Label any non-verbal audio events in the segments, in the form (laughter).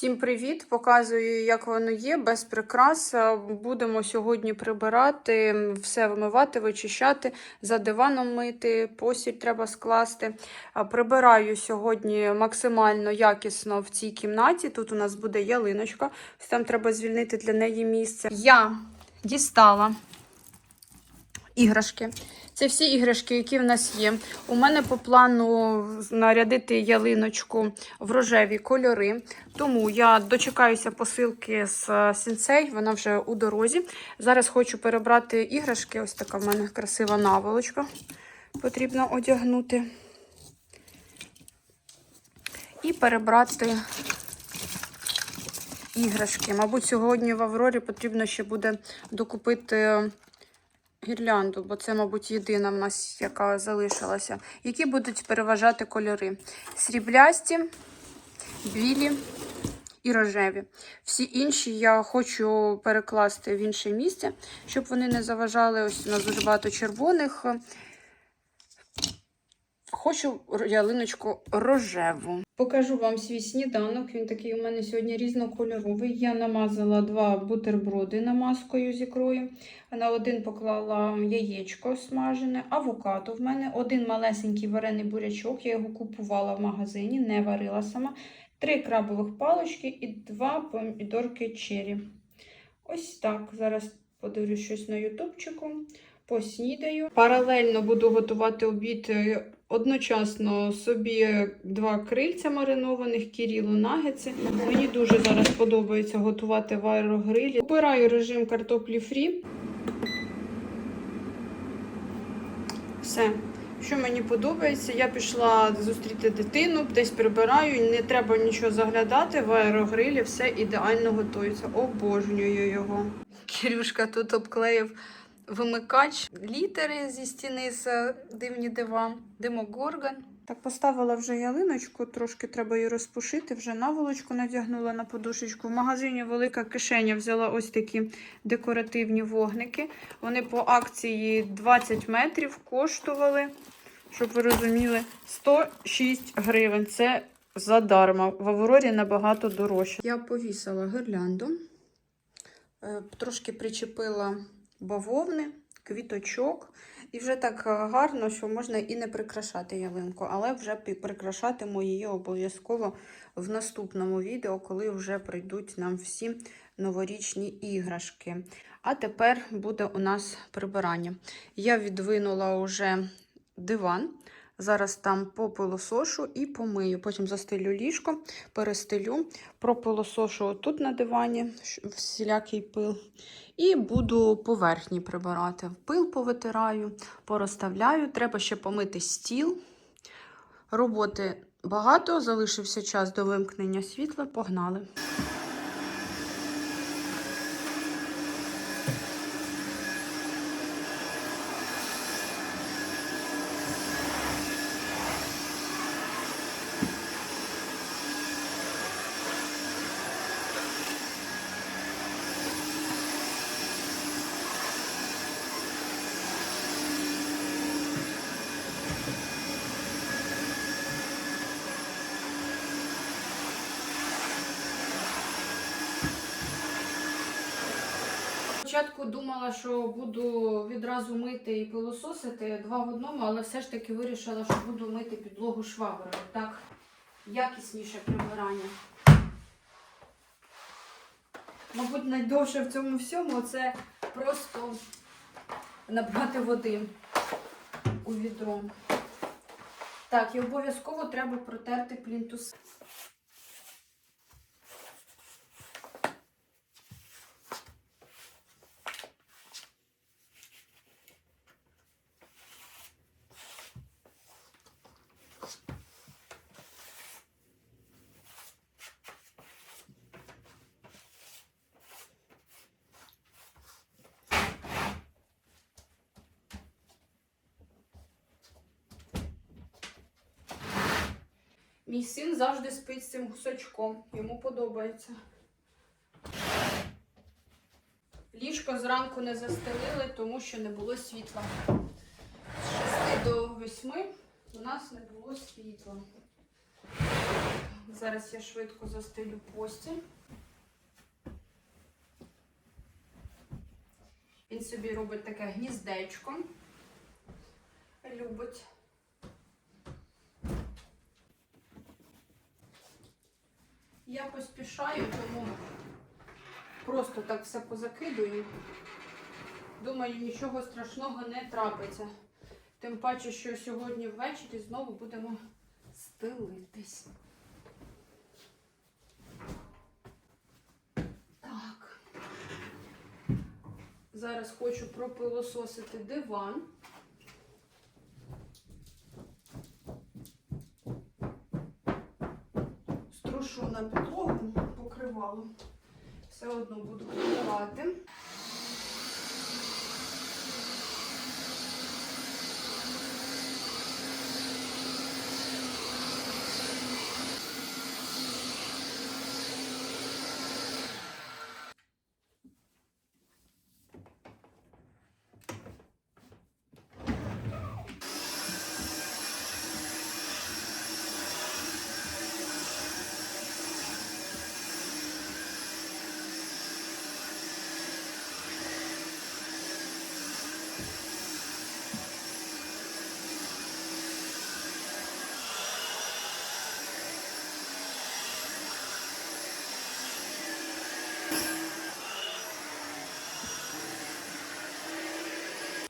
Всім привіт! Показую, як воно є, без прикрас. Е, Будемо сьогодні прибирати, все вимивати, вичищати, за диваном мити, постіль треба скласти. Прибираю сьогодні максимально якісно в цій кімнаті. Тут у нас буде ялиночка, там треба звільнити для неї місце. Я дістала іграшки. Це всі іграшки, які в нас є. У мене по плану нарядити ялиночку в рожеві кольори. Тому я дочекаюся посилки з сінцей, вона вже у дорозі. Зараз хочу перебрати іграшки. Ось така в мене красива наволочка. Потрібно одягнути. І перебрати іграшки. Мабуть, сьогодні в Аврорі потрібно ще буде докупити гірлянду, бо це, мабуть, єдина в нас, яка залишилася. Які будуть переважати кольори: сріблясті, білі і рожеві. Всі інші я хочу перекласти в інше місце, щоб вони не заважали. Ось у нас дуже багато червоних. Хочу ялиночку рожеву. Покажу вам свій сніданок. Він такий у мене сьогодні різнокольоровий. Я намазала два бутерброди намазкою з ікрою. На один поклала яєчко смажене, авокадо в мене, один малесенький варений бурячок. Я його купувала в магазині, не варила сама. Три крабових палочки і два помідорки чері. Ось так. Зараз подивлюсь щось на ютубчику. Поснідаю. Паралельно буду готувати обід е, одночасно собі два крильця маринованих, кірілу нагетси. Мені дуже зараз подобається готувати в аерогрилі. Обираю режим картоплі фрі. Все. Що мені подобається, я пішла зустріти дитину, десь прибираю, не треба нічого заглядати в аерогрилі, все ідеально готується. Обожнюю його. Кирюшка тут обклеїв вимикач, літери зі стіни з дивні дива, димогорган. Так, поставила вже ялиночку, трошки треба її розпушити, вже наволочку надягнула на подушечку. В магазині велика кишеня взяла ось такі декоративні вогники. Вони по акції 20 метрів коштували, щоб ви розуміли, 106 гривень. Це задарма. В Аврорі набагато дорожче. Я повісила гирлянду, е, трошки причепила бавовни, квіточок. І вже так гарно, що можна і не прикрашати ялинку, але вже прикрашатиму її обов'язково в наступному відео, коли вже прийдуть нам всі новорічні іграшки. А тепер буде у нас прибирання. Я відвинула вже диван. Зараз там попилосошу і помию. Потім застелю ліжко, перестелю, пропилосошу тут на дивані, всілякий пил. І буду поверхні прибирати. Пил повитираю, порозставляю. Треба ще помити стіл. Роботи багато, залишився час до вимкнення світла. Погнали. Спочатку думала, що буду відразу мити і пилососити два в одному, але все ж таки вирішила, що буду мити підлогу шваброю. Так якісніше прибирання. Мабуть, найдовше в цьому всьому це просто набрати води у відро. Так, і обов'язково треба протерти плінтус. Мій син завжди спить з цим гусачком. Йому подобається. Ліжко зранку не застелили, тому що не було світла. З 6 до 8 у нас не було світла. Зараз я швидко застелю постіль. Він собі робить таке гніздечко. Любить. Я поспішаю, тому просто так все позакидую. Думаю, нічого страшного не трапиться. Тим паче, що сьогодні ввечері знову будемо стелитись. Зараз хочу пропилососити диван. Струшу на підлогу покривало. Все одно буду покривати.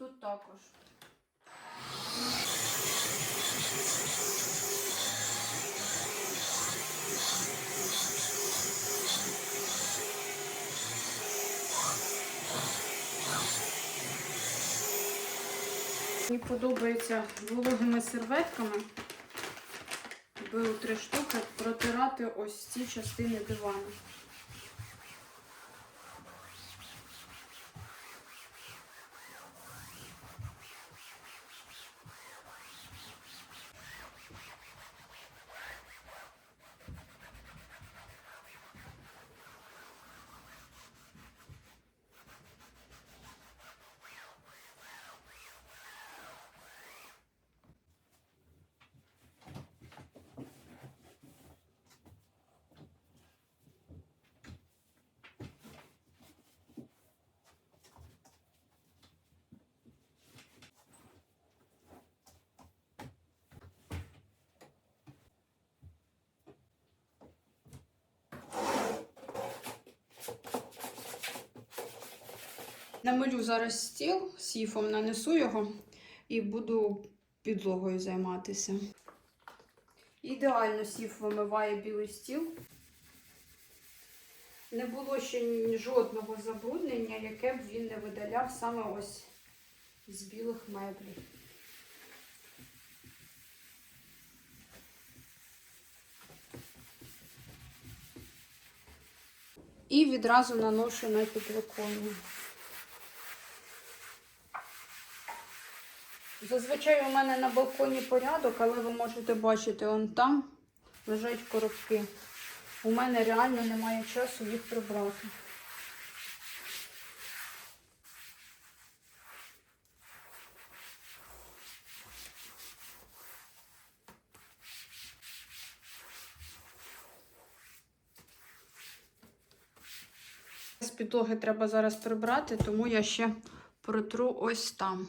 Тут також. Мені подобається вологими серветками, беру три штуки, протирати ось ці частини дивану. Намалю зараз стіл сіфом, нанесу його і буду підлогою займатися. Ідеально сіф вимиває білий стіл. Не було ще жодного забруднення, яке б він не видаляв саме ось з білих меблів. І відразу наношу на підвиконня. Зазвичай у мене на балконі порядок, але ви можете бачити, он там лежать коробки. У мене реально немає часу їх прибрати. З підлоги треба зараз прибрати, тому я ще протру ось там.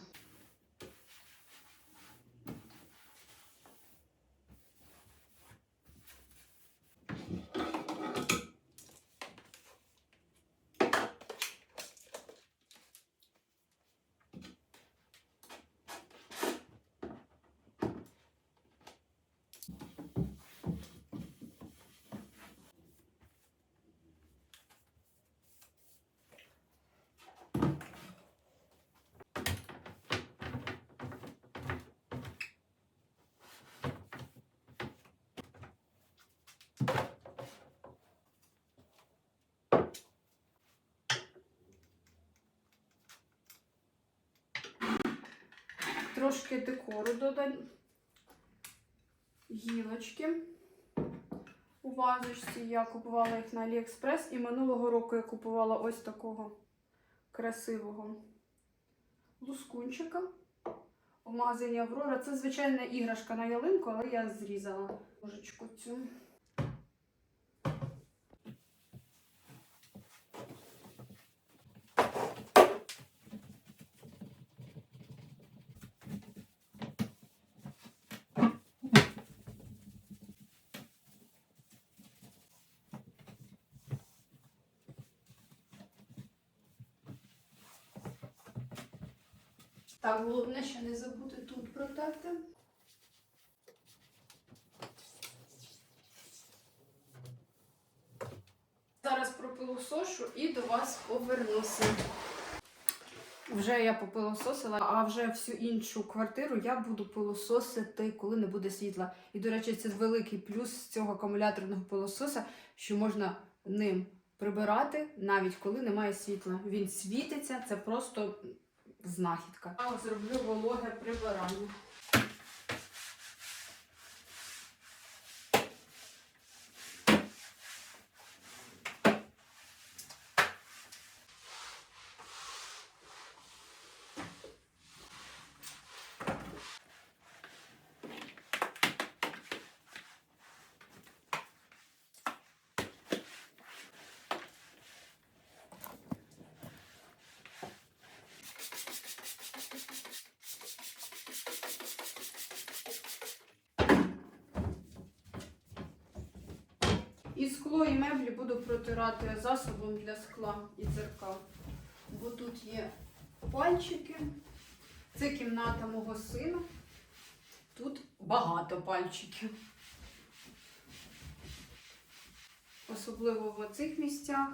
Трошки декору додаю. Гілочки. У вазочці я купувала їх на Аліекспрес і минулого року я купувала ось такого красивого лускунчика. У магазині Аврора. Це звичайна іграшка на ялинку, але я зрізала ложечку цю. Так, головне ще не забути тут протерти. Зараз пропилосошу і до вас повернуся. Вже я попилососила, а вже всю іншу квартиру я буду пилососити, коли не буде світла. І, до речі, це великий плюс цього акумуляторного пилососа, що можна ним прибирати навіть коли немає світла. Він світиться, це просто знахідка. А зроблю вологе прибирання. І скло і меблі буду протирати засобом для скла і дзеркал. Бо тут є пальчики. Це кімната мого сина. Тут багато пальчиків. Особливо в оцих місцях.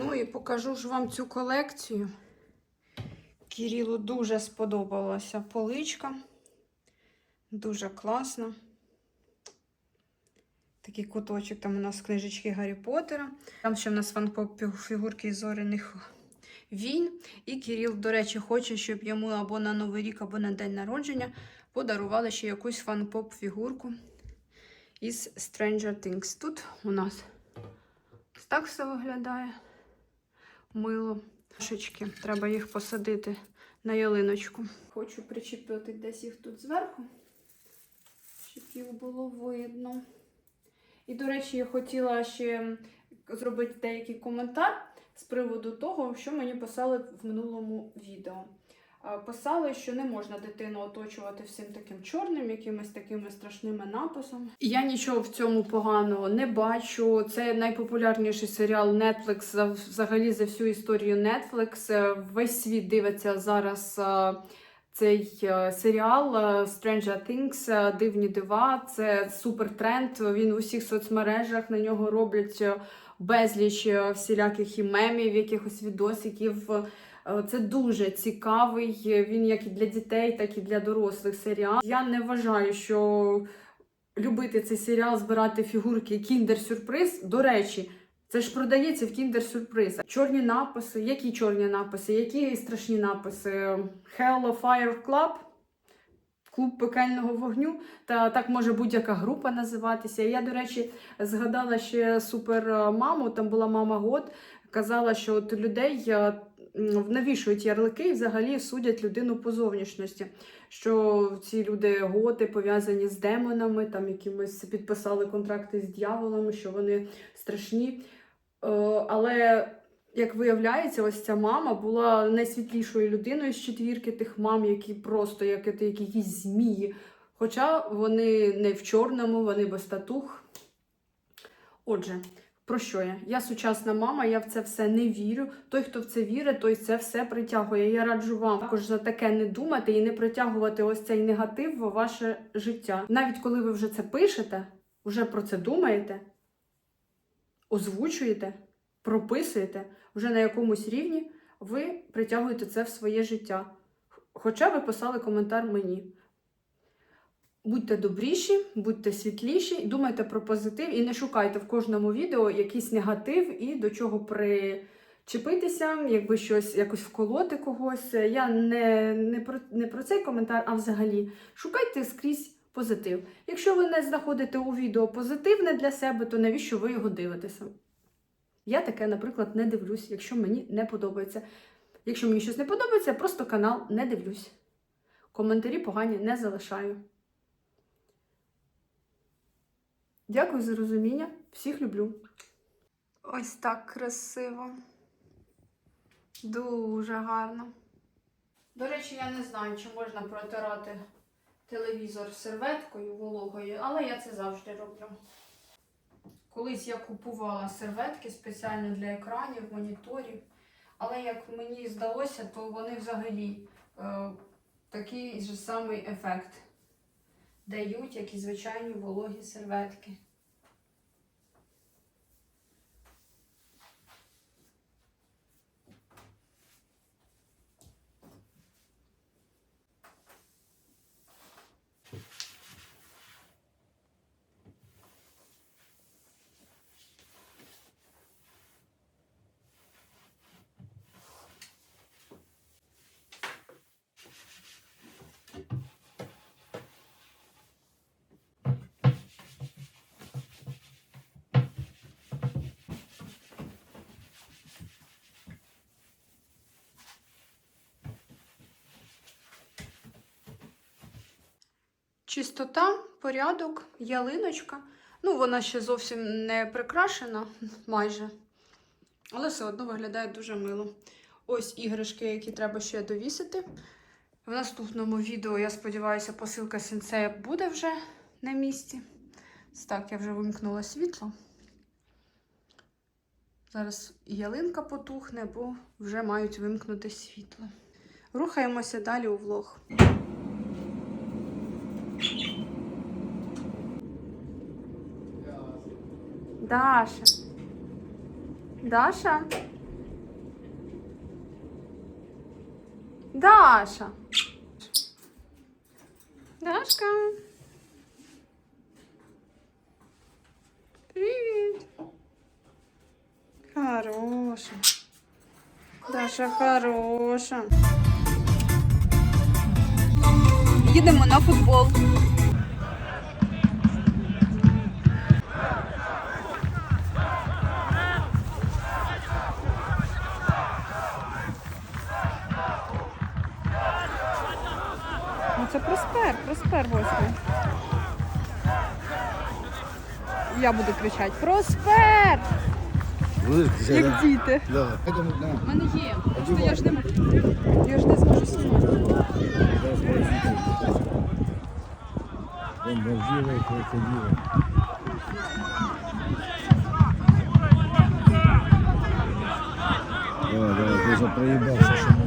Ну і покажу ж вам цю колекцію. Кирилу дуже сподобалася поличка. Дуже класна. Такий куточок, там у нас книжечки Гаррі Поттера. Там ще в нас фанпоп фігурки зоряних війн. І Кирил, до речі, хоче, щоб йому або на Новий рік, або на день народження подарували ще якусь фанпоп фігурку із Stranger Things. Тут у нас так все виглядає мило. Шечки. Треба їх посадити на ялиночку. Хочу причепити десь їх тут зверху, щоб їх було видно. І, до речі, я хотіла ще зробити деякий коментар з приводу того, що мені писали в минулому відео. А, Писали, що не можна дитину оточувати всім таким чорним, якимись такими страшними написами. Я нічого в цьому поганого не бачу. Це найпопулярніший серіал Netflix за- взагалі за всю історію Netflix. Е, Весь світ дивиться зараз е, цей е, серіал е, Stranger Things, е, Дивні дива. Це супер тренд. Він в усіх соцмережах на нього роблять е, безліч е, всіляких і мемів, якихось відосиків. Е, Це дуже цікавий. е, Він як і для дітей, так і для дорослих серіал. Я не вважаю, що любити цей серіал, збирати фігурки Kinder Сюрприз. До речі, це ж продається в Kinder Сюрприз. Чорні написи. Які чорні написи? Які страшні написи? Hello Fire Club. Клуб пекельного вогню, та так може будь-яка група називатися. Я, до речі, згадала ще супермаму, там була мама Год, казала, що от людей е, навішують ярлики і взагалі судять людину по зовнішності. Що ці люди готи пов'язані з демонами, там якимось підписали контракти з дьяволами, що вони страшні. Е, Але як виявляється, ось ця мама була найсвітлішою людиною з четвірки тих мам, які просто як якісь змії. Хоча вони не в чорному, вони без татух. Отже, про що я? Я сучасна мама, я в це все не вірю. Той, хто в це вірить, той це все притягує. Я раджу вам також за таке не думати і не притягувати ось цей негатив в ваше життя. Навіть коли ви вже це пишете, вже про це думаєте, озвучуєте, прописуєте, вже на якомусь рівні ви притягуєте це в своє життя. Хоча ви писали коментар мені. Будьте добріші, будьте світліші, думайте про позитив і не шукайте в кожному відео якийсь негатив і до чого чепитися, якби щось якось вколоти когось. Я не, не, про, не про цей коментар, а взагалі шукайте скрізь позитив. Якщо ви не знаходите у відео позитивне для себе, то навіщо ви його дивитеся? Я таке, наприклад, не дивлюсь, якщо мені не подобається. Якщо мені щось не подобається, я просто канал не дивлюсь. Коментарі погані не залишаю. Дякую за розуміння. Всіх люблю. Ось так красиво. Дуже гарно. До речі, я не знаю, чи можна протирати телевізор серветкою вологою, але я це завжди роблю. Колись я купувала серветки спеціально для екранів, моніторів, але як мені здалося, то вони взагалі е, такий же самий ефект дають, як і звичайні вологі серветки. Чистота, порядок, ялиночка. Ну, вона ще зовсім не прикрашена, (laughs) майже. Але все одно виглядає дуже мило. Ось іграшки, які треба ще довісити. В наступному відео, я сподіваюся, посилка сенсея буде вже на місці. Так, я вже вимкнула світло. Зараз ялинка потухне, бо вже мають вимкнути світло. Рухаємося далі у влог. Даша. Даша. Даша. Дашка. Привіт. Хороша. Даша хороша. Їдемо на футбол. Це проспер, проспер восьмий. Я буду кричати Проспер! Як діти. У мене є. Просто я ж не я ж не зможу знімати. Давай, давай, ты уже проебался, что